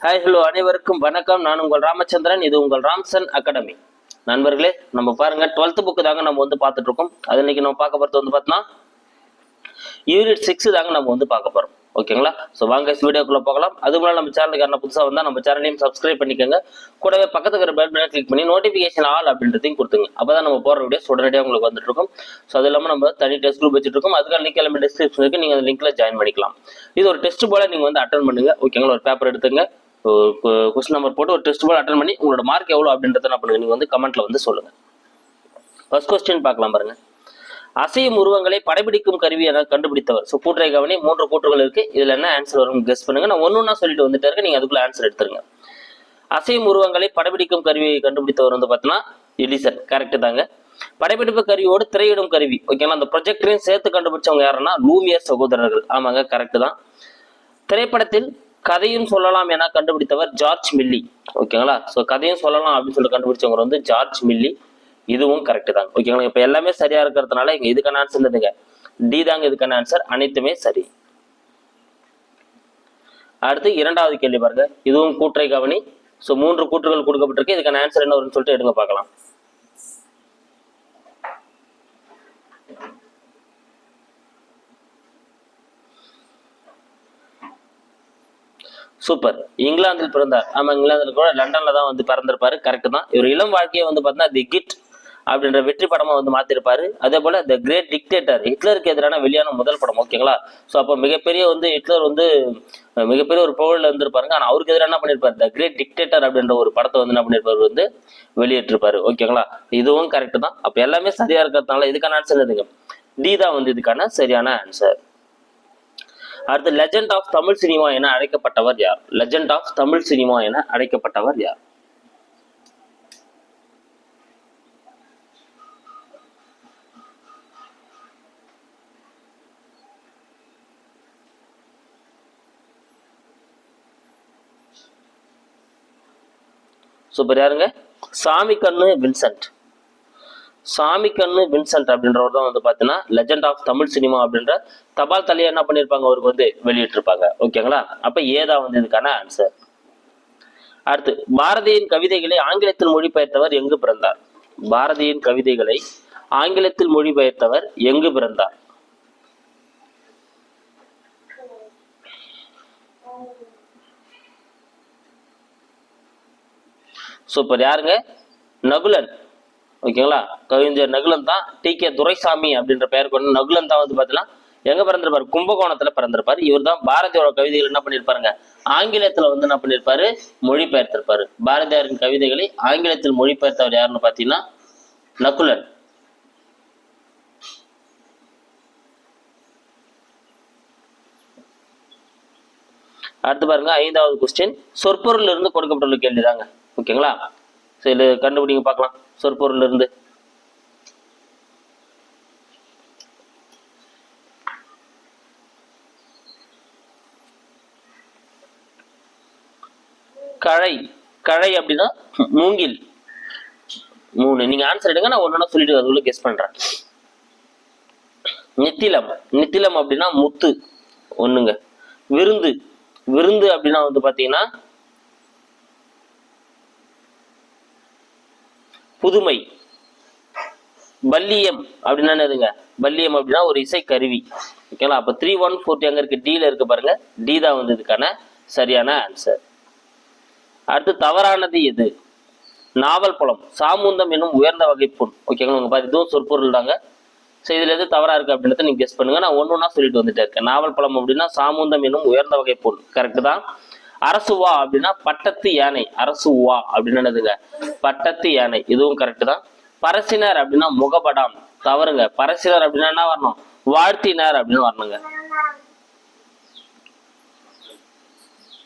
Hi hello அனைவருக்கும் வணக்கம். நான் உங்கள் ராமச்சந்திரன். இது உங்கள் ராம்சன் அகாடமி. நண்பர்களே நம்ம பாருங்க டுவெல்த் புக்கு தாங்க நம்ம வந்து பார்த்துட்டு இருக்கோம் அது இன்னைக்கு நம்ம பார்க்க போகிறது வந்து பார்த்தோன்னா யூனிட் சிக்ஸ் தாங்க நம்ம வந்து பார்க்க போகிறோம் ஓகேங்களா ஸோ வாங்க வீடியோக்குள்ளே போகலாம். அது முன்னாடி நம்ம சேனலுக்கு என்ன புதுசாக வந்தால் நம்ம சேனலையும் சப்ஸ்கிரைப் பண்ணிக்கோங்க. கூடவே பக்கத்துக்கு இருக்கிற பெல் பட்டன் கிளிக் பண்ணி நோட்டிஃபிகேஷன் ஆல் அப்படின்றதையும் கொடுத்துங்க. அப்போ தான் நம்ம போகிற வீடியோஸ் உடனடியாக உங்களுக்கு வந்துட்டு இருக்கும் ஸோ அது இல்லாமல் நம்ம தனி டெஸ்ட் குரூப் வச்சுட்டு இருக்கோம் அதுக்கான லிங்க் எல்லாமே டிஸ்கிரிப்ஷன் இருக்குது நீங்கள் அந்த லிங்க்கில் ஜாயின் பண்ணிக்கலாம். இது ஒரு டெஸ்ட் போல் நீங்கள் வந்து அட்டன் பண்ணுங்கள் ஓகேங்களா ஒரு பேப்பர் எடுத்துங்க. கொஸ்டின் நம்பர் போட்டு ஒரு டெஸ்ட் போல் அட்டன் பண்ணி உங்களோட மார்க் எவ்வளோ அப்படின்றத என்ன பண்ணுங்க. நீங்கள் வந்து கமெண்ட்டில் வந்து சொல்லுங்கள் ஃபர்ஸ்ட் கொஸ்டின் பார்க்கலாம் பாருங்க. அசையும் உருவங்களை படப்பிடிக்கும் கருவி என கண்டுபிடித்தவர். ஸோ கூட்டுரை கவனி மூன்று கூற்றுகள் இருக்கு. இதுல என்ன ஆன்சர் வரும் கெஸ் பண்ணுங்க. நான் ஒன்னு ஒன்றா சொல்லிட்டு வந்துட்டே இருக்கேன். நீங்க அதுக்குள்ள ஆன்சர் எடுத்துருங்க. அசையும் உருவங்களை படப்பிடிக்கும் கருவியை கண்டுபிடித்தவர் வந்து பார்த்தீங்கன்னா எலிசன் கரெக்ட் தாங்க. படப்பிடிப்பு கருவியோடு திரையிடும் கருவி. ஓகேங்களா அந்த ப்ரொஜெக்டரையும் சேர்த்து கண்டுபிடிச்சவங்க யாருன்னா லூமியர் சகோதரர்கள். ஆமாங்க கரெக்ட் தான். திரைப்படத்தில் கதையும் சொல்லலாம் என கண்டுபிடித்தவர் ஜார்ஜ் மில்லி. ஓகேங்களா ஸோ கதையும் சொல்லலாம் அப்படின்னு சொல்லி கண்டுபிடிச்சவங்க வந்து ஜார்ஜ் மில்லி. இதுவும் கரெக்டு தான். ஓகேங்களா இப்போ எல்லாமே சரியா இருக்கிறதுனால இங்கே இதுக்கான ஆன்சர் இருந்ததுங்க டி தாங்க இதுக்கான ஆன்சர் அனைத்துமே சரி. அடுத்து இரண்டாவது கேள்வி பாருங்க. இதுவும் கூற்றை கவனி. ஸோ மூன்று கூற்றுகள் கொடுக்கப்பட்டிருக்கு. இதுக்கான ஆன்சர் என்ன வரும்னு சொல்லிட்டு எடுங்க பார்க்கலாம். சூப்பர் இங்கிலாந்தில் பிறந்தார். ஆமா இங்கிலாந்தில் கூட லண்டன்ல தான் வந்து பிறந்திருப்பாரு. கரெக்ட் தான். இவர் இளம் வாழ்க்கையை வந்து பார்த்தீங்கன்னா தி கிட் அப்படின்ற வெற்றி படமா வந்து மாத்திருப்பாரு. அதே போல த கிரேட் டிக்டேட்டர் ஹிட்லருக்கு எதிரான வெளியான முதல் படம் ஓகேங்களா ஸோ அப்போ மிகப்பெரிய வந்து ஹிட்லர் வந்து மிகப்பெரிய ஒரு புகழில் இருந்திருப்பாருங்க. ஆனால் அவருக்கு எதிராக என்ன பண்ணியிருப்பார் த கிரேட் டிக்டேட்டர் அப்படின்ற ஒரு படத்தை வந்து என்ன பண்ணியிருப்பார் வந்து வெளியிட்டிருப்பாரு ஓகேங்களா இதுவும் கரெக்ட் தான். அப்போ எல்லாமே சரியா இருக்கிறதுனால இதுக்கான ஆன்சர் எதுங்க டி தான் வந்து இதுக்கான சரியான ஆன்சர் அடுத்து லெஜெண்ட் ஆஃப் தமிழ் சினிமா என அழைக்கப்பட்டவர் யார்? லெஜெண்ட் ஆஃப் தமிழ் சினிமா என அழைக்கப்பட்டவர் யார்? சூப்பர் யாருங்க? சாமி கண்ணு வின்சென்ட். சாமி கண்ணு வின்சென்ட் அப்படின்றவர் தான் வந்து பார்த்தீங்கன்னா லெஜெண்ட் ஆஃப் தமிழ் சினிமா அப்படின்ற தபால் தலையை என்ன பண்ணியிருப்பாங்க அவருக்கு வந்து வெளியிட்டிருப்பாங்க. ஓகேங்களா? அப்போ ஏதா வந்து இதுக்கான ஆன்சர் அடுத்து பாரதியின் கவிதைகளை ஆங்கிலத்தில் மொழிபெயர்த்தவர் எங்கு பிறந்தார்? பாரதியின் கவிதைகளை ஆங்கிலத்தில் மொழிபெயர்த்தவர் எங்கு பிறந்தார்? சூப்பர். யாருங்க? நகுலன். ஓகேங்களா? கவிஞர் நகுலன் தான் டி. கே. துரைசாமி அப்படின்ற பெயர் கொண்ட நகுலன் தான் வந்து பார்த்தீங்கன்னா எங்க பிறந்திருப்பாரு? கும்பகோணத்துல பிறந்திருப்பாரு. இவர் தான் பாரதியோட கவிதைகள் என்ன பண்ணியிருப்பாருங்க ஆங்கிலத்துல வந்து என்ன பண்ணியிருப்பாரு மொழிபெயர்த்திருப்பாரு. பாரதியாரின் கவிதைகளை ஆங்கிலத்தில் மொழிபெயர்த்தவர் யாருன்னு பார்த்தீங்கன்னா நகுலன். அடுத்து பாருங்க ஐந்தாவது கொஸ்டின் சொற்பொருள் இருந்து கொடுக்கப்பட்டுள்ள கேள்விதாங்க. ஓகேங்களா? சரி கண்டுபிடிங்க பார்க்கலாம். சொற்பொருள் இருந்து கழை. கழை அப்படின்னா மூங்கில். மூணு. நீங்க ஆன்சர் எடுங்க நான் ஒன்னொன்னா சொல்லிட்டு அதுக்குள்ள கெஸ் பண்றேன். நித்திலம். நித்திலம் அப்படின்னா முத்து. ஒண்ணுங்க. விருந்து. விருந்து அப்படின்னா வந்து பாத்தீங்கன்னா புதுமை. பல்லியம் அப்படின்னா என்னதுங்க? பல்லியம் அப்படின்னா ஒரு இசை கருவி ஓகேங்களா அப்போ த்ரீ ஒன் ஃபோர்ட்டி அங்க இருக்கு? டீல இருக்கு பாருங்க. டி தான் வந்து இதுக்கான சரியான ஆன்சர் அடுத்து தவறானது எது? நாவல் பழம். சாமுந்தம் என்னும் உயர்ந்த வகை புண். ஓகேங்களா உங்க பாரு இதுவும் சொற்பொருள் தாங்க. ஸோ இதுல எது தவறா இருக்கு அப்படின்றத நீங்க கெஸ் பண்ணுங்க. நான் ஒன்று ஒன்றா சொல்லிட்டு வந்துட்டே இருக்கேன். நாவல் பழம் அப்படின்னா சாமுந்தம் என்னும் உயர்ந்த வகை புண். கரெக்ட் தான். அரசுவா அப்படின்னா பட்டத்து யானை அரசுவா அப்படின்னு என்னதுங்க? பட்டத்து யானை இதுவும் கரெக்ட் தான். பரசினர் அப்படின்னா முகபடாம் தவறுங்க. பரசினர் அப்படின்னா என்ன வரணும்? வாழ்த்தினர் அப்படின்னு வரணுங்க.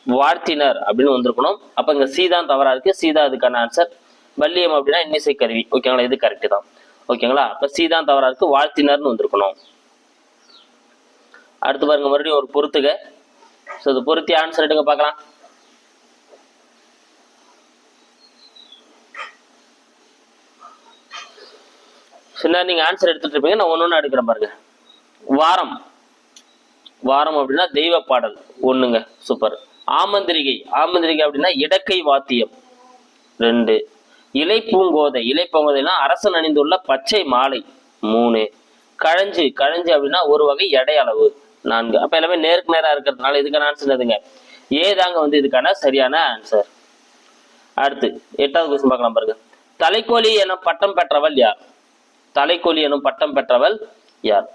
வாழ்த்தினர் அப்படின்னு வந்திருக்கணும். அப்ப இங்க சீதான் தவறா இருக்கு. சீதா அதுக்கான ஆன்சர் வள்ளியம் அப்படின்னா இன்னிசை கருவி. ஓகேங்களா இது கரெக்ட் தான். ஓகேங்களா அப்ப சீதான் தவறா இருக்கு. வாழ்த்தினர்னு வந்திருக்கணும். அடுத்து பாருங்க மறுபடியும் ஒரு பொறுத்துக ஸோ இது பொருத்தி ஆன்சர் எடுங்க பார்க்கலாம். சின்ன நீங்க ஆன்சர் எடுத்துட்டு இருப்பீங்க. நான் ஒன்று ஒன்று எடுக்கிறேன் பாருங்க. வாரம். வாரம் அப்படின்னா தெய்வ பாடல். ஒண்ணுங்க. சூப்பர் ஆமந்திரிகை. ஆமந்திரிகை அப்படின்னா இடக்கை வாத்தியம். ரெண்டு. இலை பூங்கோதை. இலை பூங்கோதைனா அரசன் அணிந்துள்ள பச்சை மாலை. மூணு. கழஞ்சு. கழஞ்சு அப்படின்னா ஒரு வகை எடை அளவு. நான்கு. அப்ப எல்லாமே நேருக்கு நேரா இருக்கிறதுனால இதுக்கான ஆன்சர் எதுங்க ஏதாங்க வந்து இதுக்கான சரியான ஆன்சர் அடுத்து எட்டாவது கொஸ்டின் பார்க்கலாம் பாருங்க. தலைக்கோழி எனும் பட்டம் பெற்றவள் யார்? தலைக்கோழி எனும் பட்டம் பெற்றவள் யார்?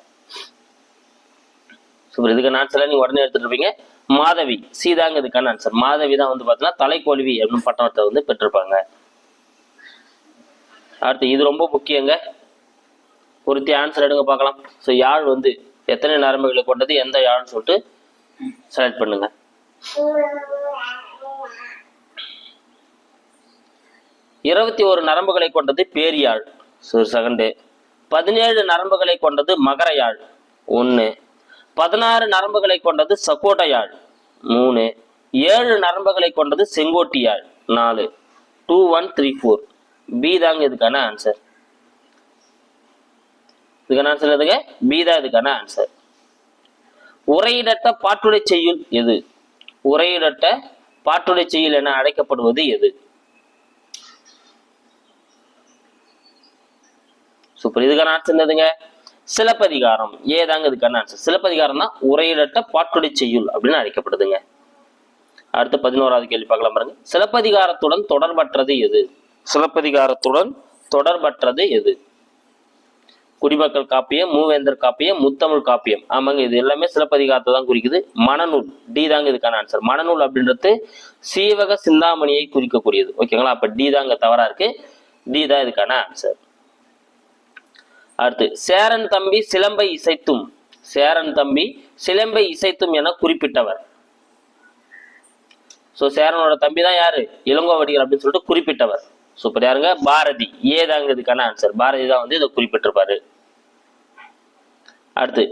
சூப்பர். இதுக்கான ஆன்சர் நீங்க உடனே எடுத்துட்டு இருப்பீங்க. மாதவி. சீதாங்க இதுக்கான ஆன்சர் மாதவி தான் வந்து பார்த்தீங்கன்னா தலைக்கோல்வி அப்படின்னு பட்டணத்தை வந்து பெற்றிருப்பாங்க. அடுத்து இது ரொம்ப முக்கியங்க. ஒருத்தி ஆன்சர் எடுங்க பார்க்கலாம். ஸோ யாழ் வந்து எத்தனை நரம்புகளை கொண்டது எந்த யாழ்னு சொல்லிட்டு செலக்ட் பண்ணுங்க. இருபத்தி ஒரு நரம்புகளை கொண்டது பேரியாழ் செகண்டு பதினேழு நரம்புகளை கொண்டது மகரையாழ் ஒன்று பதினாறு நரம்புகளை கொண்டது சக்கோட்ட யாழ் மூணு. ஏழு நரம்புகளை கொண்டது செங்கோட்டி யாழ் நாலு. Two one three four B தாங்க இதுக்கான ஆன்சர் இதுக்கான ஆன்சர் எதுங்க பி தான் இதுக்கான ஆன்சர் உரையிடட்ட பாட்டுடை செய்யுள் எது? உரையிடட்ட பாட்டுடை செய்யுள் என அழைக்கப்படுவது எது? சூப்பர் இதுக்கான ஆன்சர் என்னதுங்க? சிலப்பதிகாரம். ஏதாங்க இதுக்கான ஆன்சர் சிலப்பதிகாரம் தான் உரையிடட்ட பாட்டுடை செய்யுள் அப்படின்னு அழைக்கப்படுதுங்க. அடுத்து பதினோராவது கேள்வி பார்க்கலாம் பாருங்க. சிலப்பதிகாரத்துடன் தொடர்பற்றது எது? சிலப்பதிகாரத்துடன் தொடர்பற்றது எது? குடிமக்கள் காப்பியம் மூவேந்தர் காப்பியம் முத்தமிழ் காப்பியம். ஆமாங்க இது எல்லாமே சிலப்பதிகாரத்தை தான் குறிக்குது. மணநூல் டி தாங்க இதுக்கான ஆன்சர் மணநூல் அப்படின்றது சீவக சிந்தாமணியை குறிக்கக்கூடியது. ஓகேங்களா? அப்ப டி தாங்க தவறா இருக்கு. டி தான் இதுக்கான ஆன்சர் அடுத்து சேரன் தம்பி சிலம்பை இசைத்தும். சேரன் தம்பி சிலம்பை இசைத்தும் என குறிப்பிட்டவர். சோ சேரனோட தம்பி தான் யாரு? இளங்கோவடிகள் அப்படின்னு சொல்லிட்டு குறிப்பிட்டவர். சூப்பர் யாருங்க? பாரதி. ஏதாங்கிறதுக்கான ஆன்சர் பாரதி தான் வந்து இதை குறிப்பிட்டிருப்பாரு. அடுத்து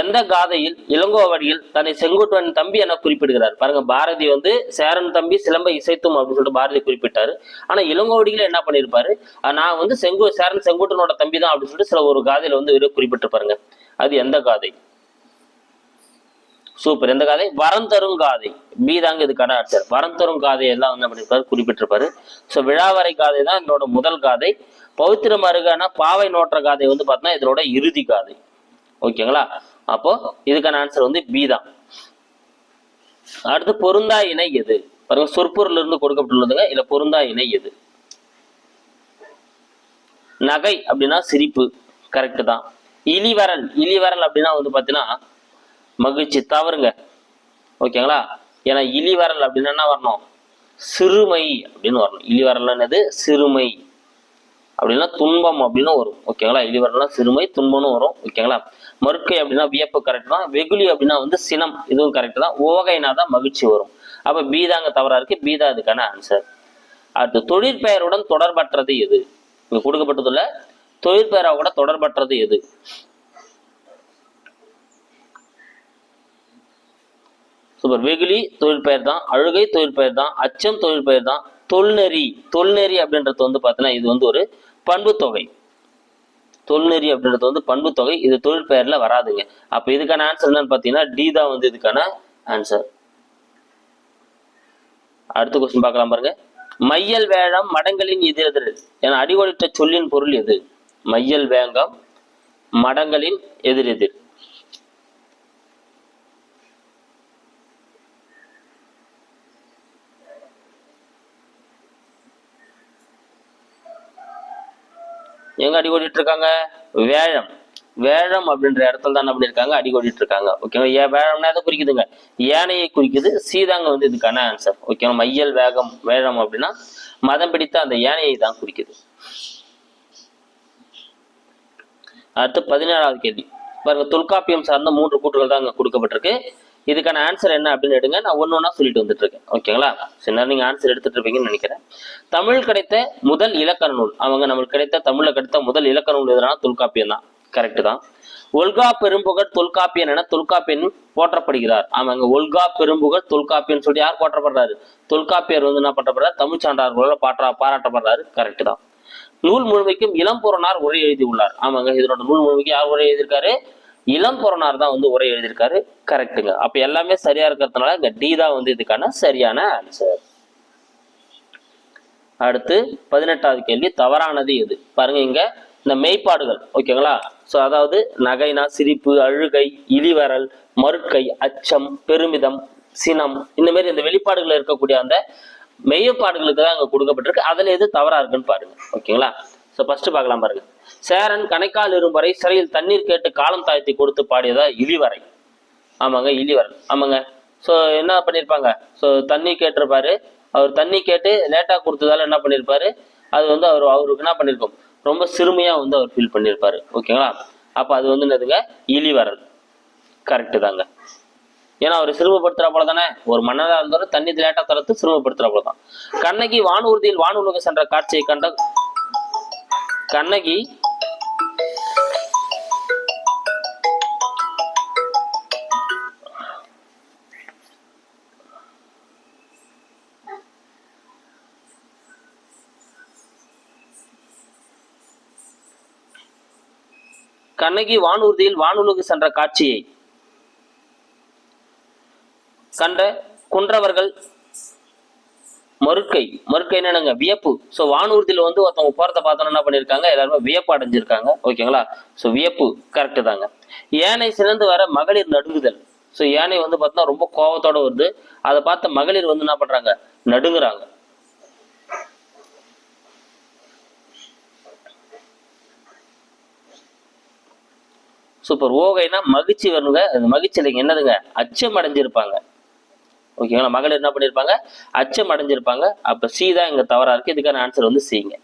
எந்த காதையில் இளங்கோவடியில் தன்னை செங்குட்டுவன் தம்பி என குறிப்பிடுகிறார்? பாருங்க பாரதி வந்து சேரன் தம்பி சிலம்பை இசைத்தும் அப்படின்னு சொல்லிட்டு பாரதி குறிப்பிட்டாரு. ஆனா இளங்கோவடியில என்ன பண்ணிருப்பாரு? நான் வந்து செங்கு சேரன் செங்குட்டனோட தம்பி தான் அப்படின்னு சொல்லிட்டு சில ஒரு காதையில வந்து குறிப்பிட்டு குறிப்பிட்டிருப்பாருங்க. அது எந்த காதை? சூப்பர். இந்த காதை வரம் தரும் காதை. பி தாங்க இதுக்கான ஆன்சர் வரம் தரும் காதை எல்லாம் வந்து பண்ணிருப்பாரு குறிப்பிட்டிருப்பாரு. ஸோ விழாவரை காதை தான் இதனோட முதல் காதை. பௌத்திரம் அருகான பாவை நோற்ற காதை வந்து பார்த்தீங்கன்னா இதனோட இறுதி காதை. ஓகேங்களா? அப்போ இதுக்கான ஆன்சர் வந்து பி தான். அடுத்து பொருந்தா இணை எது? பாருங்க சொற்பொருள் இருந்து கொடுக்கப்பட்டுள்ளதுங்க. இல்ல பொருந்தா இணை எது? நகை அப்படின்னா சிரிப்பு. கரெக்ட் தான். இலிவரல் இலிவரல் அப்படின்னா வந்து பாத்தீங்கன்னா மகிழ்ச்சி தவறுங்க ஓகேங்களா? ஏன்னா இலிவரல் அப்படின்னா என்ன வரணும்? சிறுமை அப்படின்னு வரணும். இலிவரல் என்னது? சிறுமை. அப்படின்னா துன்பம் அப்படின்னு வரும். ஓகேங்களா? இழிவரல்னா சிறுமை துன்பம்னு வரும். ஓகேங்களா? மறுக்கை அப்படின்னா வியப்பு கரெக்ட் தான். வெகுளி அப்படின்னா வந்து சினம். இதுவும் கரெக்ட் தான். ஓகைனா தான் மகிழ்ச்சி வரும். அப்போ பீதாங்க தவறா இருக்கு. பீதா இதுக்கான ஆன்சர் அடுத்து தொழிற்பெயருடன் தொடர்பற்றது எது? இங்க கொடுக்கப்பட்டதுல கூட தொடர்பற்றது எது? சூப்பர். வெகுளி தொழிற்பெயர் தான் அழுகை தொழிற்பெயர் தான் அச்சம் தொழிற்பெயர் தான் தொல்நெறி. தொல்நெறி அப்படின்றது வந்து பார்த்தீங்கன்னா இது வந்து ஒரு பண்பு தொகை. தொல்நெறி அப்படின்றது வந்து பண்பு தொகை. இது தொழிற்பெயர்ல வராதுங்க. அப்ப இதுக்கான ஆன்சர் என்னன்னு பார்த்தீங்கன்னா டி தான் வந்து இதுக்கான ஆன்சர் அடுத்த கொஸ்டின் பார்க்கலாம் பாருங்க. மையல் வேழம் மடங்களின் எதிரெதிர். என அடிகோடிட்ட சொல்லின் பொருள் எது? மையல் வேங்கம் மடங்களின் எதிரெதிர். எங்க அடி ஓடிட்டு இருக்காங்க வேழம். வேழம் அப்படின்ற இடத்துல தான் என்ன பண்ணிருக்காங்க அடி ஓடிட்டு இருக்காங்க ஓகேவா ஏ வேழம்னா எதை குறிக்குதுங்க? யானையை குறிக்குது. சீதாங்க வந்து இதுக்கான ஆன்சர் ஓகேவா மையல் வேகம் வேழம் அப்படின்னா மதம் பிடித்த அந்த யானையை தான் குறிக்குது. அடுத்து பதினேழாவது கேள்வி. பாருங்க தொல்காப்பியம் சார்ந்த மூன்று கூற்றுகள் தான் அங்க கொடுக்கப்பட்டிருக்கு. இதுக்கான ஆன்சர் என்ன அப்படின்னு எடுங்க. நான் ஒன்று ஒன்றா சொல்லிட்டு வந்துட்டு இருக்கேன் ஓகேங்களா சரி நேரம் நீங்க ஆன்சர் எடுத்துட்டு இருப்பீங்கன்னு நினைக்கிறேன். தமிழ் கிடைத்த முதல் இலக்கண நூல். அவங்க நம்மளுக்கு கிடைத்த தமிழில் கிடைத்த முதல் இலக்கண நூல் எதுனா தொல்காப்பியம் தான். கரெக்ட் தான். ஒல்கா பெரும்புகழ் தொல்காப்பியன் என தொல்காப்பியன் போற்றப்படுகிறார். ஆமாங்க ஒல்கா பெரும்புகழ் தொல்காப்பியன் சொல்லி யார் போற்றப்படுறாரு? தொல்காப்பியர் வந்து என்ன பண்றப்படுறாரு? தமிழ் சான்றார்களோட பாற்றா பாராட்டப்படுறாரு. கரெக்ட் தான். நூல் முழுமைக்கும் இளம்புறனார் உரை எழுதி உள்ளார் ஆமாங்க இதனோட நூல் முழுமைக்கு யார் உரை எழுதியிருக்காரு? இளம் புறனார் தான் வந்து உரை எழுதியிருக்காரு. கரெக்ட்டுங்க அப்ப எல்லாமே சரியா இருக்கிறதுனால இந்த டி தான் வந்து இதுக்கான சரியான ஆன்சர் அடுத்து பதினெட்டாவது கேள்வி தவறானது எது? பாருங்க இங்க இந்த மெய்ப்பாடுகள் ஓகேங்களா? ஸோ அதாவது நகைனா சிரிப்பு அழுகை இழிவரல் மறுக்கை அச்சம் பெருமிதம் சினம் இந்த மாதிரி இந்த வெளிப்பாடுகள் இருக்கக்கூடிய அந்த மெய்யப்பாடுகளுக்கு தான் அங்க கொடுக்கப்பட்டிருக்கு. அதுல எது தவறா இருக்குன்னு பாருங்க. ஓகேங்களா? ஸோ ஃபர்ஸ்ட் பார்க்கலாம் பாருங்க. சேரன் கணைக்கால் இரும்பறை சிறையில் தண்ணீர் கேட்டு காலம் தாழ்த்தி கொடுத்து பாடியதா இழிவரை ஆமாங்க இழிவரன் ஆமாங்க. ஸோ என்ன பண்ணியிருப்பாங்க ஸோ தண்ணி கேட்டிருப்பாரு. அவர் தண்ணி கேட்டு லேட்டாக கொடுத்ததால என்ன பண்ணியிருப்பாரு அது வந்து அவர் அவருக்கு என்ன பண்ணியிருக்கோம் ரொம்ப சிறுமையாக வந்து அவர் ஃபீல் பண்ணியிருப்பாரு ஓகேங்களா? அப்போ அது வந்து என்னதுங்க? இழிவரல் கரெக்டு தாங்க. ஏன்னா அவர் சிறுமப்படுத்துற போல தானே ஒரு மன்னராக இருந்தாலும் தண்ணி லேட்டாக தரத்து சிறுமப்படுத்துற போல தான் கண்ணகி வானூர்தியில் வானுலக சென்ற காட்சியை கண்ட கண்ணகி. கண்ணகி வானூர்தியில் வானூலுக்கு சென்ற காட்சியை கண்ட குன்றவர்கள் மறுக்கை. மறுக்கை என்னங்க வியப்பு. ஸோ வானூர்தியில் வந்து ஒருத்தவங்க போகிறத பார்த்தோன்னா என்ன பண்ணியிருக்காங்க? எல்லாருமே வியப்பு அடைஞ்சிருக்காங்க. ஓகேங்களா? ஸோ வியப்பு கரெக்டு தாங்க. யானை சிறந்து வர மகளிர் நடுங்குதல். ஸோ யானை வந்து பார்த்தோன்னா ரொம்ப கோபத்தோடு வருது. அதை பார்த்த மகளிர் வந்து என்ன பண்ணுறாங்க நடுங்குறாங்க. சூப்பர் ஓகைனா மகிழ்ச்சி வருங்க. அந்த மகிழ்ச்சி இல்லைங்க என்னதுங்க? அச்சம் அடைஞ்சிருப்பாங்க. ஓகேங்களா? மகளிர் என்ன பண்ணியிருப்பாங்க அச்சம் அடைஞ்சிருப்பாங்க. அப்ப சி தான் இங்க தவறா இருக்கு. இதுக்கான ஆன்சர் வந்து சிங்க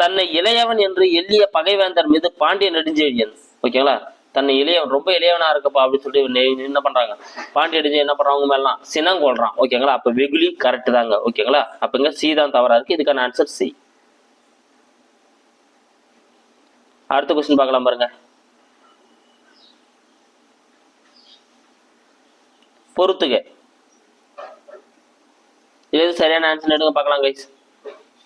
தன்னை இளையவன் என்று எளிய பகைவேந்தர் மீது பாண்டிய நெடுஞ்செழியன். ஓகேங்களா? தன்னை இளையவன் ரொம்ப இளையவனா இருக்கப்பா அப்படின்னு சொல்லிட்டு என்ன பண்றாங்க? பாண்டிய நெடுஞ்செழியன் என்ன பண்றாங்க மேலாம் சினம் கொள்றான். ஓகேங்களா? அப்ப வெகுளி கரெக்ட் தாங்க. ஓகேங்களா? அப்பங்க சி தான் தவறா இருக்கு. இதுக்கான ஆன்சர் சி. அடுத்த கொஸ்டின் பார்க்கலாம் பாருங்க. பொறுத்துக. எது சரியான ஆன்சர் எடுங்க பார்க்கலாம் கைஸ்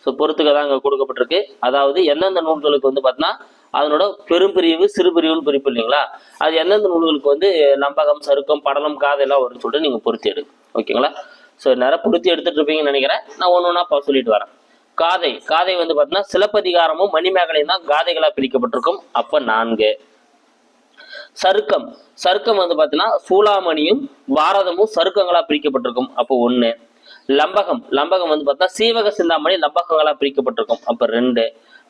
ஸோ பொறுத்துக்க தான் இங்கே கொடுக்கப்பட்டிருக்கு. அதாவது எந்தெந்த நூல்களுக்கு வந்து பார்த்தீங்கன்னா அதனோட பெரும்பிரிவு சிறுபிரிவுன்னு பிரிப்பு இல்லைங்களா? அது எந்தெந்த நூல்களுக்கு வந்து நம்பகம் சருக்கம் படலம் காதையெல்லாம் வரும்னு சொல்லிட்டு நீங்கள் பொருத்தி எடுங்க. ஓகேங்களா? ஸோ நிறைய பொருத்தி எடுத்துட்டு இருப்பீங்கன்னு நினைக்கிறேன். நான் ஒன்று ஒன்றா பா சொல்லிட்டு வரேன். காதை காதை வந்து பார்த்தீங்கன்னா சிலப்பதிகாரமும் மணிமேகலையும் தான் காதைகளாக பிரிக்கப்பட்டிருக்கும். அப்போ நான்கு. சருக்கம். சருக்கம் வந்து பார்த்தீங்கன்னா சூளாமணியும் பாரதமும் சருக்கங்களா பிரிக்கப்பட்டிருக்கும். அப்போ ஒன்று லம்பகம். லம்பகம் வந்து பார்த்தா சீவக சிந்தாமணி லம்பகங்களா பிரிக்கப்பட்டிருக்கும். அப்போ ரெண்டு.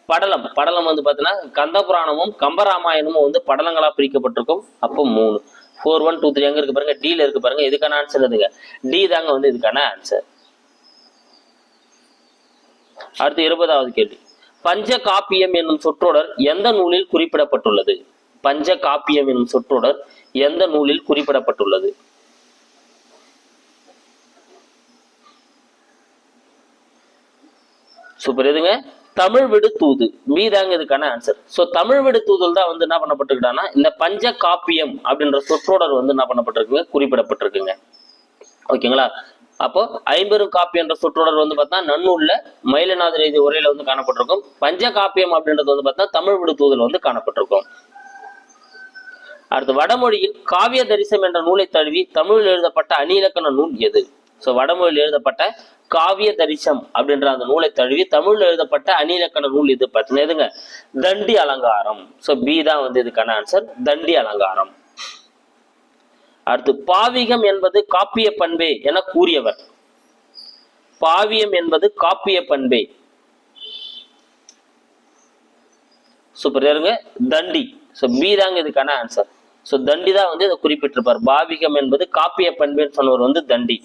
படலம். படலம் வந்து பார்த்தீங்கன்னா கந்தபுராணமும் கம்பராமாயணமும் வந்து படலங்களா பிரிக்கப்பட்டிருக்கும். அப்போ மூணு. ஃபோர் ஒன் டூ த்ரீ அங்க இருக்கு பாருங்க? டியில் இருக்கு பாருங்க. இதுக்கான ஆன்சர் எதுங்க? டி தாங்க வந்து இதுக்கான ஆன்சர் அடுத்து இருபதாவது கேள்வி. பஞ்ச காப்பியம் என்னும் சொற்றொடர் எந்த நூலில் குறிப்பிடப்பட்டுள்ளது? பஞ்ச காப்பியம் என்னும் சொற்றொடர் எந்த நூலில் குறிப்பிடப்பட்டுள்ளது? சூப்பர் எதுங்க? தமிழ் விடு தூது. மீதாங்க இதுக்கான ஆன்சர் ஸோ தமிழ் விடு தூதல் தான் வந்து என்ன பண்ணப்பட்டிருக்குன்னா இந்த பஞ்ச காப்பியம் அப்படின்ற சொற்றொடர் வந்து என்ன பண்ணப்பட்டிருக்குங்க குறிப்பிடப்பட்டிருக்குங்க. ஓகேங்களா? அப்போ ஐம்பெரும் காப்பி என்ற சொற்றொடர் வந்து பார்த்தா நன்னூல்ல மயிலநாதர் எழுதிய உரையில வந்து காணப்பட்டிருக்கும். பஞ்ச காப்பியம் அப்படின்றது வந்து பார்த்தா தமிழ் விடு தூதல் வந்து காணப்பட்டிருக்கும். அடுத்து வடமொழியில் காவிய தரிசம் என்ற நூலை தழுவி தமிழில் எழுதப்பட்ட அணிலக்கண நூல் எது? ஸோ வடமொழியில் எழுதப்பட்ட காவிய தரிசம் அப்படின்ற அந்த நூலை தழுவி தமிழில் எழுதப்பட்ட அணிலக்கண நூல் இது பார்த்தீங்கன்னா எதுங்க? தண்டி அலங்காரம். ஸோ பி தான் வந்து இதுக்கான ஆன்சர் தண்டி அலங்காரம். அடுத்து பாவிகம் என்பது காப்பிய பண்பே என கூறியவர். பாவியம் என்பது காப்பிய பண்பே. சூப்பர் இருங்க தண்டி. ஸோ பி தாங்க இதுக்கான ஆன்சர் ஸோ தண்டி தான் வந்து இதை குறிப்பிட்டிருப்பார். பாவிகம் என்பது காப்பிய பண்பேன்னு சொன்னவர் வந்து தண்டி.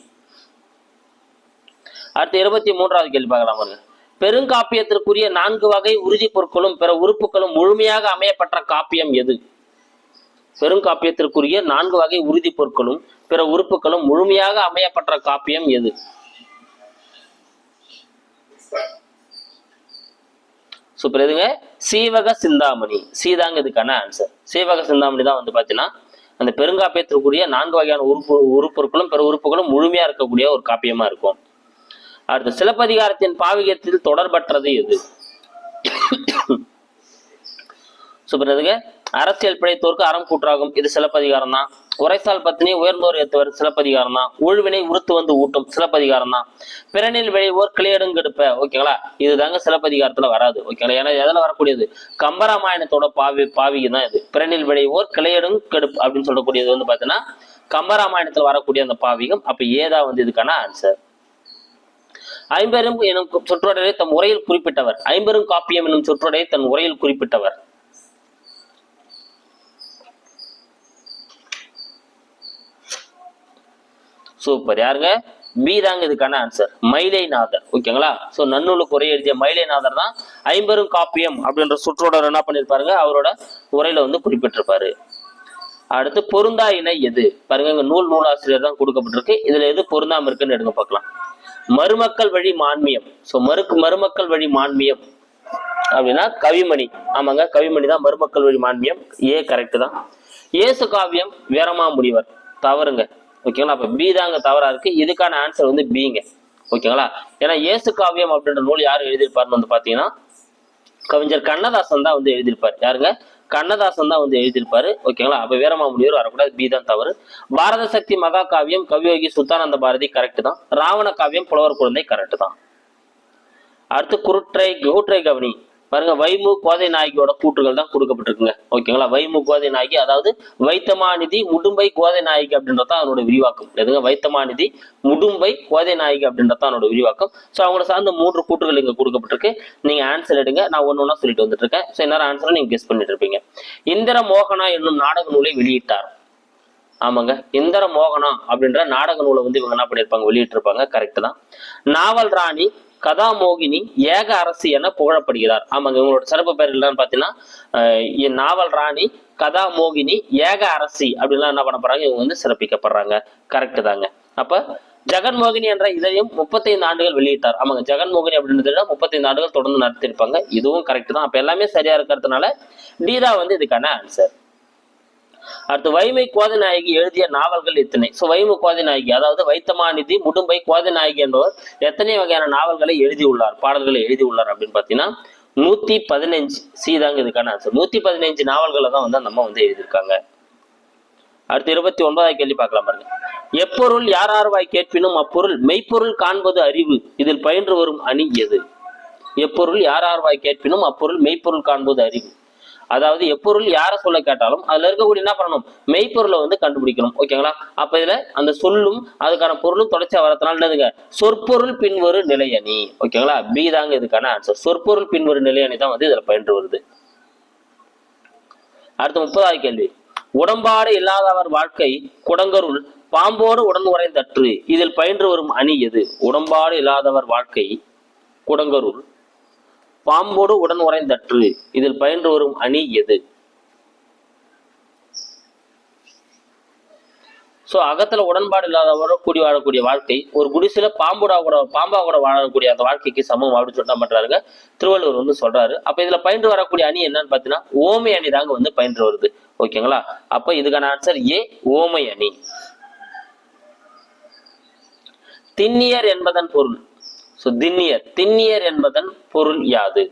அடுத்து இருபத்தி மூன்றாவது கேள்வி பார்க்கலாம் பாருங்க. பெருங்காப்பியத்திற்குரிய நான்கு வகை உறுதி பொருட்களும் பிற உறுப்புகளும் முழுமையாக அமையப்பட்ட காப்பியம் எது? பெருங்காப்பியத்திற்குரிய நான்கு வகை உறுதி பொருட்களும் பிற உறுப்புகளும் முழுமையாக அமையப்பட்ட காப்பியம் எது? சூப்பர். எதுங்க? சீவக சிந்தாமணி. சீதாங்க இதுக்கான ஆன்சர் சீவக சிந்தாமணி தான் வந்து பார்த்தீங்கன்னா அந்த பெருங்காப்பியத்திற்குரிய நான்கு வகையான உறுப்பு உறுப்பொருட்களும் பிற உறுப்புகளும் முழுமையா இருக்கக்கூடிய ஒரு காப்பியமா இருக்கும். அடுத்த சிலப்பதிகாரத்தின் பாவிகத்தில் தொடர்பற்றது இது சூப்பர் அரசியல் பிழைத்தோருக்கு அறம் கூற்றாகும். இது சிலப்பதிகாரம் தான் உரைசால் பத்தினி உயர்ந்தோர் ஏத்துவர் சிலப்பதிகாரம் தான் உழுவினை உறுத்து வந்து ஊட்டும் சிலப்பதிகாரம் தான் பிறனில் விளைவோர் கிளையடுங்கெடுப்ப ஓகேங்களா இதுதாங்க சிலப்பதிகாரத்துல வராது. ஓகேங்களா ஏன்னா எதுல வரக்கூடியது? கம்பராமாயணத்தோட பாவி பாவிக்கு தான் இது. பிறனில் விளைவோர் கிளையடுங் கெடுப்பு அப்படின்னு சொல்லக்கூடியது வந்து பாத்தீங்கன்னா கம்பராமாயணத்துல வரக்கூடிய அந்த பாவிகம். அப்ப ஏதா வந்து இதுக்கான ஆன்சர் ஐம்பெரும் எனும் சொற்றொடரை தம் உரையில் குறிப்பிட்டவர். ஐம்பெரும் காப்பியம் எனும் சொற்றொடரை தன் உரையில் குறிப்பிட்டவர். சூப்பர். யாருங்க? பி தாங்க இதுக்கான ஆன்சர் மயிலைநாதர். ஓகேங்களா? சோ நன்னூலுக்கு உரை எழுதிய மயிலைநாதர் தான் ஐம்பெரும் காப்பியம் அப்படின்ற சொற்றொடர் என்ன பண்ணிருப்பாருங்க? அவரோட உரையில வந்து குறிப்பிட்டிருப்பாரு. அடுத்து பொருந்தா இணை எது? பாருங்க இங்க நூல் நூலாசிரியர் தான் கொடுக்கப்பட்டிருக்கு. இதுல எது பொருந்தாம இருக்குன்னு எடுங்க பார்க்கலாம். மருமக்கள் வழி மான்மியம். சோ மறுக்கு மருமக்கள் வழி மான்மியம். அப்படின்னா கவிமணி. ஆமாங்க கவிமணி தான் மருமக்கள் வழி மான்மியம். ஏ கரெக்ட் தான். இயேசு காவியம் வீரமா முடிவர் தவறுங்க. ஓகேங்களா? அப்ப பி தாங்க தவறா இருக்கு. இதுக்கான ஆன்சர் வந்து பிங்க ஓகேங்களா? ஏன்னா இயேசு காவியம் அப்படின்ற நூல் யார் எழுதியிருப்பாருன்னு வந்து பாத்தீங்கன்னா கவிஞர் கண்ணதாசன் தான் வந்து எழுதியிருப்பார். யாருங்க? கண்ணதாசன் தான் வந்து எழுதியிருப்பாரு. ஓகேங்களா? அப்போ வீரமாமுனிவர் வரக்கூடாது. பி தான் தவறு. பாரத சக்தி மகா காவியம் கவியோகி சுத்தானந்த பாரதி கரெக்ட் தான். ராவண காவியம் புலவர் குழந்தை கரெக்ட் தான். அடுத்து குருற்றை கூற்றை கவனி. பாருங்க வைமு கோதை நாயகியோட கூற்றுகள் தான் கொடுக்கப்பட்டிருக்குங்க. ஓகேங்களா? வைமு கோதை நாயகி அதாவது வைத்தமாநிதி முடும்பை கோதை நாயகி அப்படின்றது தான் அதனோட விரிவாக்கம். எதுங்க? வைத்தமாநிதி முடும்பை கோதை நாயகி அப்படின்றது தான் அதனோட விரிவாக்கம். ஸோ அவங்கள சார்ந்த மூன்று கூற்றுகள் இங்க கொடுக்கப்பட்டிருக்கு. நீங்க ஆன்சர் எடுங்க. நான் ஒன்னு ஒன்னா சொல்லிட்டு வந்துட்டு இருக்கேன் ஸோ என்ன ஆன்சரை நீங்க கெஸ் பண்ணிட்டு இருப்பீங்க. இந்திர மோகனா என்னும் நாடக நூலை வெளியிட்டார். ஆமாங்க. இந்திர மோகனா அப்படின்ற நாடக நூலை வந்து இவங்க என்ன பண்ணியிருப்பாங்க? வெளியிட்டிருப்பாங்க. கரெக்ட் தான். நாவல் ராணி கதாமோகினி ஏக அரசி என புகழப்படுகிறார். ஆமாங்க இவங்களோட சிறப்பு பேர் இல்லைன்னு பார்த்தீங்கன்னா நாவல் ராணி கதாமோகினி ஏக அரசி அப்படின்லாம் என்ன பண்ண போறாங்க? இவங்க வந்து சிறப்பிக்கப்படுறாங்க. கரெக்ட் தாங்க. அப்ப ஜெகன்மோகினி என்ற இதையும் முப்பத்தைந்து ஆண்டுகள் வெளியிட்டார். ஆமாங்க ஜெகன்மோகினி அப்படின்றதுல முப்பத்தைந்து ஆண்டுகள் தொடர்ந்து நடத்திருப்பாங்க இதுவும் கரெக்ட் தான். அப்ப எல்லாமே சரியா இருக்கிறதுனால டீதா வந்து இதுக்கான ஆன்சர் அடுத்து வைமை கோதநாயகி எழுதிய நாவல்கள் எத்தனை? சோ வைமை கோதநாயகி அதாவது வைத்தமாநிதி முடும்பை கோதநாயகி என்பவர் எத்தனை வகையான நாவல்களை எழுதியுள்ளார் பாடல்களை எழுதியுள்ளார் அப்படின்னு பாத்தீங்கன்னா நூத்தி பதினஞ்சு. சி தாங்க இதுக்கான ஆன்சர் நூத்தி பதினஞ்சு நாவல்களை தான் வந்து அந்த அம்மா வந்து எழுதியிருக்காங்க. அடுத்து இருபத்தி ஒன்பதாவது கேள்வி பார்க்கலாம் பாருங்க. எப்பொருள் யாரார்வாய் கேட்பினும் அப்பொருள் மெய்ப்பொருள் காண்பது அறிவு. இதில் பயின்று வரும் அணி எது? எப்பொருள் யாரார்வாய் கேட்பினும் அப்பொருள் மெய்ப்பொருள் காண்பது அறிவு. அதாவது எப்பொருள் யாரை சொல்ல கேட்டாலும் அதுல இருக்கக்கூடிய என்ன பண்ணணும்? மெய்ப்பொருளை வந்து கண்டுபிடிக்கணும். ஓகேங்களா அப்ப இதுல அந்த சொல்லும் அதுக்கான பொருளும் தொடர்ச்சி வரதுனால என்னதுங்க? சொற்பொருள் பின்வரு நிலையணி ஓகேங்களா பி தாங்க இதுக்கான ஆன்சர் சொற்பொருள் பின்வரு நிலையணி தான் வந்து இதுல பயின்று வருது. அடுத்து முப்பதாவது கேள்வி. உடம்பாடு இல்லாதவர் வாழ்க்கை குடங்கருள் பாம்போடு உடன் உறைந்தற்று இதில் பயின்று வரும் அணி எது? உடம்பாடு இல்லாதவர் வாழ்க்கை குடங்கருள் பாம்போடு உடன் உறைந்தற்று. இதில் பயின்று வரும் அணி எது? சோ அகத்துல உடன்பாடு இல்லாதவரோட கூடி வாழக்கூடிய வாழ்க்கை ஒரு குடிசில பாம்போட கூட பாம்பா கூட வாழக்கூடிய அந்த வாழ்க்கைக்கு சமம் அப்படின்னு சொல்ல பண்றாருங்க திருவள்ளுவர் வந்து சொல்றாரு. அப்ப இதுல பயின்று வரக்கூடிய அணி என்னன்னு பாத்தீங்கன்னா ஓமை அணி தாங்க வந்து பயின்று வருது. ஓகேங்களா? அப்ப இதுக்கான ஆன்சர் ஏ ஓமை அணி. திண்ணியர் என்பதன் பொருள். ஸோ திண்ணியர். திண்ணியர் என்பதன் பொருள் யாது?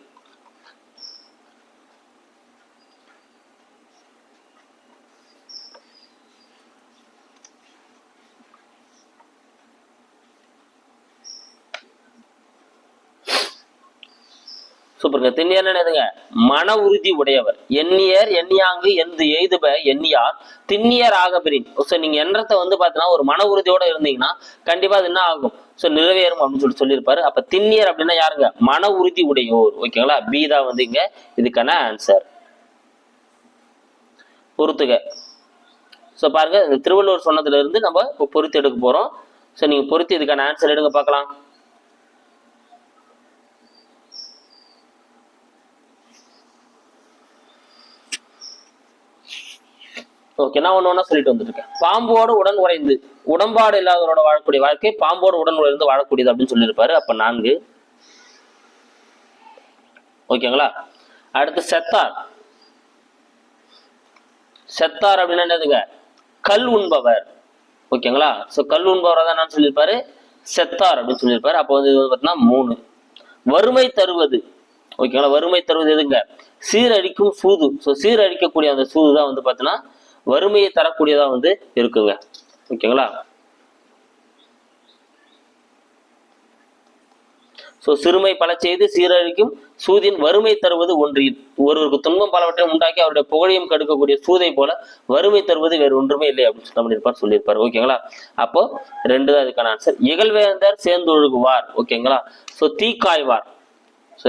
சூப்பருங்க திண்ணியர் என்னதுங்க மன உறுதி உடையவர். எண்ணியர் எண்ணியாங்கு எந்து எய்துப எண்ணியார். திண்ணியர் ஆகபிரின் ஸோ நீங்க எண்ணத்தை வந்து பாத்தீங்கன்னா ஒரு மன உறுதியோட இருந்தீங்கன்னா கண்டிப்பா அது என்ன ஆகும்? ஸோ நிறைவேறும் அப்படின்னு சொல்லி சொல்லியிருப்பாரு. அப்ப திண்ணியர் அப்படின்னா யாருங்க? மன உறுதி உடையோர். ஓகேங்களா பி தான் வந்து இங்க இதுக்கான ஆன்சர் பொறுத்துக. ஸோ பாருங்க இந்த திருவள்ளுவர் சொன்னதுல இருந்து நம்ம பொறுத்து எடுக்க போறோம். ஸோ நீங்க பொறுத்து இதுக்கான ஆன்சர் எடுங்க பார்க்கலாம். ஓகே நான் ஒன்று ஒன்றா சொல்லிட்டு வந்துருக்கேன் பாம்போடு உடன் உறைந்து உடம்பாடு இல்லாதவரோட வாழக்கூடிய வாழ்க்கை பாம்போடு உடன் உறைந்து வாழக்கூடியது அப்படின்னு சொல்லியிருப்பாரு. அப்ப நான்கு. ஓகேங்களா அடுத்து செத்தார். செத்தார் அப்படின்னா என்னதுங்க? கல் உண்பவர். ஓகேங்களா ஸோ கல் உண்பவரை தான் நான் சொல்லியிருப்பாரு. செத்தார் அப்படின்னு சொல்லியிருப்பாரு. அப்போ வந்து இது வந்து பார்த்தீங்கன்னா மூணு. வறுமை தருவது. ஓகேங்களா வறுமை தருவது எதுங்க? சீரழிக்கும் சூது. ஸோ சீரழிக்கக்கூடிய அந்த சூது தான் வந்து பார்த்தீங்கன்னா வறுமையை தரக்கூடியதா வந்து இருக்குங்க. ஓகேங்களா? ஸோ சிறுமை பல செய்து சீரழிக்கும் சூதின் வறுமை தருவது ஒன்றில். ஒருவருக்கு துன்பம் பலவற்றை உண்டாக்கி அவருடைய புகழையும் கடுக்கக்கூடிய சூதை போல வறுமை தருவது வேறு ஒன்றுமே இல்லை அப்படின்னு சொல்லி பண்ணியிருப்பார் சொல்லியிருப்பார். ஓகேங்களா? அப்போ ரெண்டு தான் இதுக்கான ஆன்சர் இகழ்வேந்தர் சேர்ந்து ஒழுகுவார் ஓகேங்களா? ஸோ தீக்காய்வார். ஸோ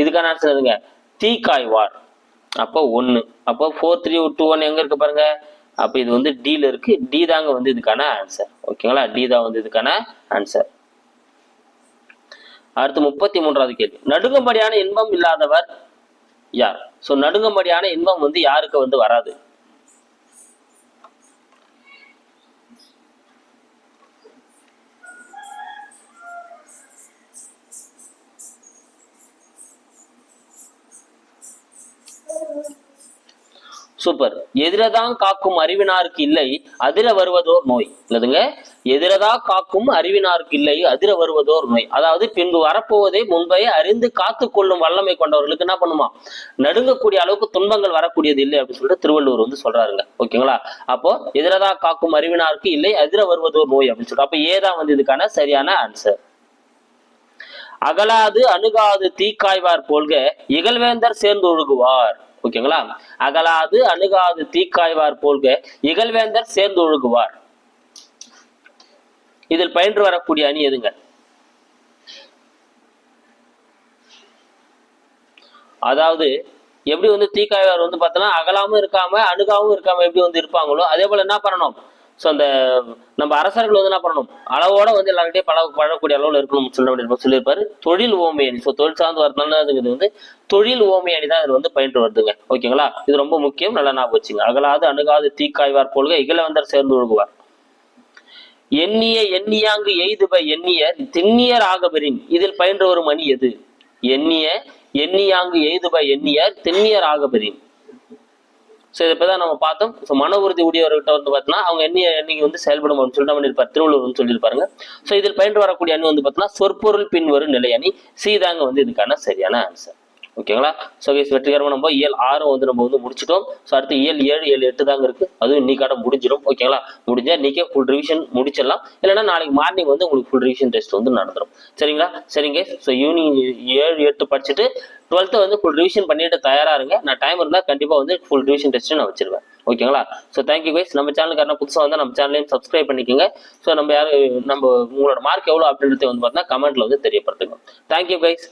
இதுக்கான ஆன்சர் எதுங்க? தீக்காய்வார். அப்போ ஒன்று அப்போ ஃபோர் த்ரீ டூ ஒன் எங்கே இருக்கு பாருங்க? அப்போ இது வந்து டீல இருக்கு. டி தாங்க வந்து இதுக்கான ஆன்சர் ஓகேங்களா டி தான் வந்து இதுக்கான ஆன்சர் அடுத்து முப்பத்தி மூன்றாவது கேள்வி. நடுங்கும்படியான இன்பம் இல்லாதவர் யார்? ஸோ நடுங்கும்படியான இன்பம் வந்து யாருக்கு வந்து வராது? சூப்பர். எதிரதான் காக்கும் அறிவினாருக்கு இல்லை அதிர வருவதோர் நோய். இல்லதுங்க எதிரதா காக்கும் அறிவினாருக்கு இல்லை அதிர வருவதோர் நோய். அதாவது பின்பு வரப்போவதை முன்பே அறிந்து காத்து கொள்ளும் வல்லமை கொண்டவர்களுக்கு என்ன பண்ணுமா? நடுங்கக்கூடிய அளவுக்கு துன்பங்கள் வரக்கூடியது இல்லை அப்படின்னு சொல்லிட்டு திருவள்ளுவர் வந்து சொல்றாருங்க. ஓகேங்களா? அப்போ எதிரதா காக்கும் அறிவினாருக்கு இல்லை அதிர வருவதோர் நோய் அப்படின்னு சொல்லிட்டு. அப்ப ஏதான் வந்து இதுக்கான சரியான ஆன்சர் அகலாது அணுகாது தீக்காய்வார் போல்க இகழ்வேந்தர் சேர்ந்து ஒழுகுவார். ஓகேங்களா? அகலாது அணுகாது தீக்காய்வார் போல்க இகழ்வேந்தர் சேர்ந்து ஒழுகுவார். இதில் பயின்று வரக்கூடிய அணி எதுங்க? அதாவது எப்படி வந்து தீக்காய்வார் வந்து பார்த்தோன்னா அகலாமும் இருக்காம அணுகாவும் இருக்காம எப்படி வந்து இருப்பாங்களோ அதே போல என்ன பண்ணணும்? ஸோ அந்த நம்ம அரசர்கள் வந்து என்ன பண்ணணும்? அளவோட வந்து எல்லார்கிட்டயும் பழ பழக்கூடிய அளவில் இருக்கணும்னு சொல்ல சொல்லியிருப்பாரு. தொழில் ஓமை அணி. ஸோ தொழில் சார்ந்து வரதுனால வந்து தொழில் ஓமை அணி தான் இது வந்து பயின்று வருதுங்க. ஓகேங்களா இது ரொம்ப முக்கியம். நல்லா ஞாபகம் வச்சுங்க. அகலாது அணுகாது தீக்காய்வார் போல்க இகழவந்தர் சேர்ந்து ஒழுகுவார். எண்ணிய எண்ணியாங்கு எய்துப எண்ணியர் திண்ணியர் ஆகபெறின் இதில் பயின்று வரும் அணி எது? எண்ணிய எண்ணியாங்கு எய்துப எண்ணியர் திண்ணியர் ஆகபெறின் ஸோ இதை தான் நம்ம பார்த்தோம். ஸோ மன உறுதி உடையவர்கிட்ட வந்து பார்த்தீங்கன்னா அவங்க என்ன எண்ணிக்கை வந்து செயல்படும் அப்படின்னு சொல்லிட்டு பண்ணியிருப்பார் திருவள்ளுவர் வந்து சொல்லியிருப்பாருங்க. ஸோ இதில் பயின்று வரக்கூடிய அணி வந்து பார்த்தீங்கன்னா சொற்பொருள் பின்வரும் நிலை அணி. சீதாங்க வந்து இதுக்கான சரியான ஆன்சர் ஓகேங்களா ஸோ கேஸ் வெற்றிகரமாக நம்ம இயல் ஆறும் வந்து நம்ம வந்து முடிச்சிட்டோம். ஸோ அடுத்து இயல் ஏழு ஏழு எட்டு தாங்க இருக்கு. அதுவும் இன்னைக்காட முடிஞ்சிடும். ஓகேங்களா முடிஞ்சா இன்னைக்கே ஃபுல் ரிவிஷன் முடிச்சிடலாம். இல்லைன்னா நாளைக்கு மார்னிங் வந்து உங்களுக்கு ஃபுல் ரிவிஷன் டெஸ்ட் வந்து நடந்துடும் சரிங்களா? சரிங்க. ஸோ ஈவினிங் ஏழு எட்டு படிச்சுட்டு டுவெல்த்தை வந்து ஃபுல் ரிவிஷன் பண்ணிட்டு தயாராக இருங்க. நான் டைம் இருந்தால் கண்டிப்பாக வந்து ஃபுல் ரிவிஷன் டெஸ்ட் நான் வச்சிருவேன். ஓகேங்களா? ஸோ தேங்க்யூ கைஸ் நம்ம சேனலுக்கு புதுசாக வந்து நம்ம சேனலையும் சப்ஸ்கிரைப் பண்ணிக்கோங்க. ஸோ நம்ம யாரு நம்ம உங்களோட மார்க் எவ்வளோ அப்படின்றத வந்து பார்த்தீங்கன்னா கமெண்ட்ல வந்து தெரியப்படுத்துங்க. Thank you guys